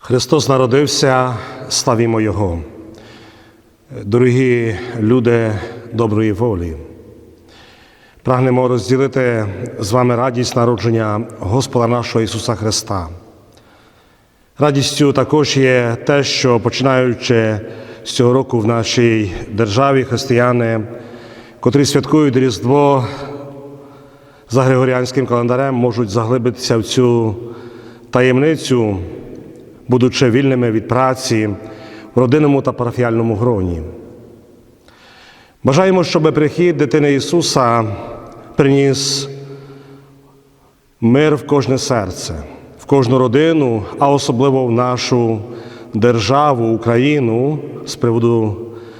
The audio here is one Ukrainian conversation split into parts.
Христос народився, славімо Його. Дорогі люди доброї волі, прагнемо розділити з вами радість народження Господа нашого Ісуса Христа. Радістю також є те, що починаючи з цього року в нашій державі християни, котрі святкують Різдво за Григоріанським календарем, можуть заглибитися в цю таємницю, будучи вільними від праці в родинному та парафіальному гроні. Бажаємо, щоб прихід дитини Ісуса приніс мир в кожне серце, в кожну родину, а особливо в нашу державу, Україну з приводу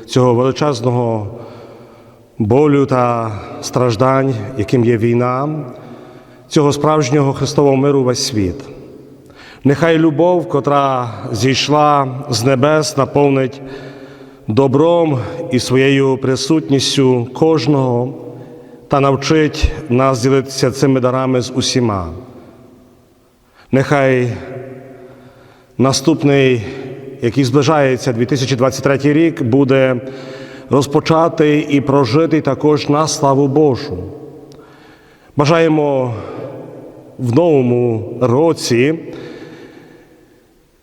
цього величезного болю та страждань, яким є війна, цього справжнього Христового миру весь світ. Нехай любов, котра зійшла з небес, наповнить добром і своєю присутністю кожного та навчить нас ділитися цими дарами з усіма. Нехай наступний, який зближається 2023 рік, буде розпочатий і прожитий також на славу Божу. Бажаємо в новому році,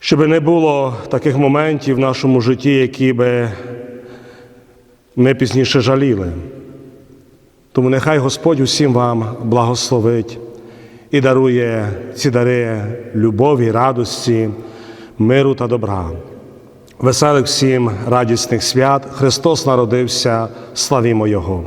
щоб не було таких моментів в нашому житті, які би ми пізніше жаліли. Тому нехай Господь усім вам благословить і дарує ці дари любові, радості, миру та добра. Веселих всім радісних свят Христос народився, славімо Його!